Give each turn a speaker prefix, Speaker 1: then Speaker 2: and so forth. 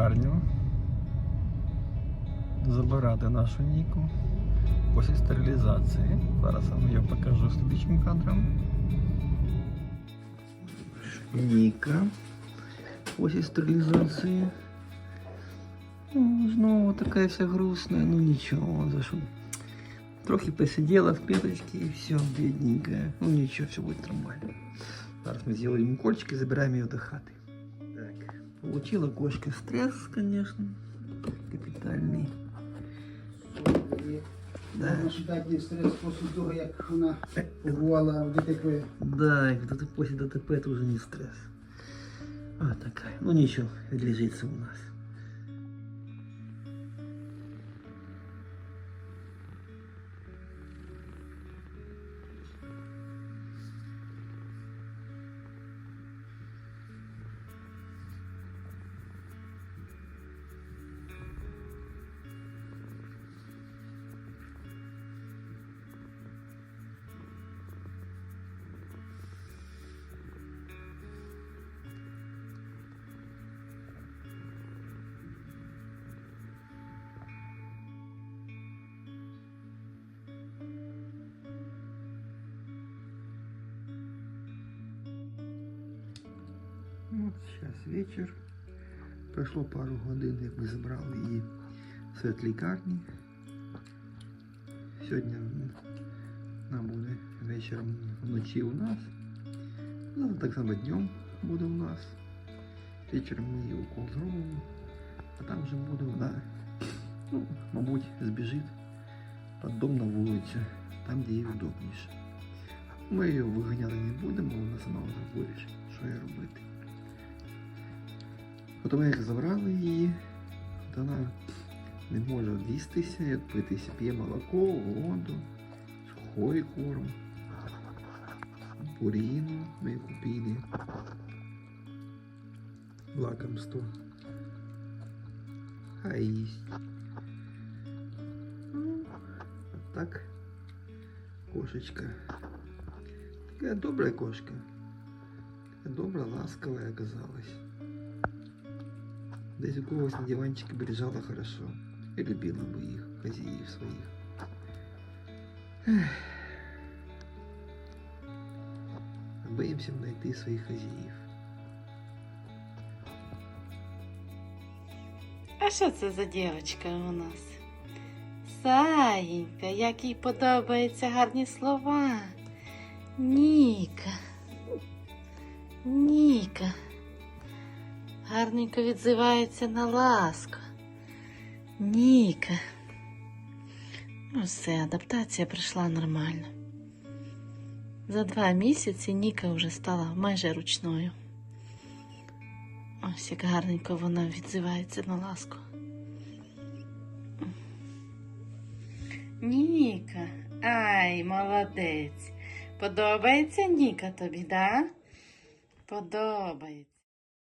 Speaker 1: лікарню. Забирати нашу Ніку після стерилізації. Зараз я вам її покажу слідчим кадром. Ніка після стерилізації. Ну, знову така вся грустная, ну ничего, за что. Трохи посидела в пяточке и все, бедненькая. Ну ничего, все будет нормально. Зараз мы сделаем укольчик и забираем ее до хаты. Получила кошка стресс, конечно, капитальный. Да.
Speaker 2: Можна читати стрес після того, як вона побувала в ДТП.
Speaker 1: Да, и вот это после ДТП это уже не стресс. А такая. Ну ничего, лежится у нас. Вот сейчас вечер. Пройшло пару годин, як ми забрали її з ветлікарні. Сьогодні вона буде вечором вночі у нас. Ну, так само днем буде у нас. Вечором ми її укол зробимо, а там вже буде вона, ну, мабуть, збіжить під дом на вулицю, там, де їй удобніше. Ми її виганяти не будемо, вона сама вже вирішить, що їй робити. Потім як забрали її, то вона не може одістися, відпитися, п'є молоко, воду, сухой корм, пуріну ми купили, лакомство. А їсть. Ну, от так кошечка. Такая добрая кошка. Такая добрая, ласковая оказалась. Десь у когось на диванчике бы лежала хорошо. И любила бы их, хозяев своих. Ех. Боимся найти своих хозяев.
Speaker 3: А що це за дівчинка у нас? Саїнька, як їй подобаються гарні слова. Ніка. Гарненько відзивається на ласку. Ніка. Ну все, адаптація пройшла нормально. За два місяці Ніка вже стала майже ручною. Ось як гарненько вона відзивається на ласку. Ніка, ай, молодець. Подобається Ніка тобі, да? Подобається.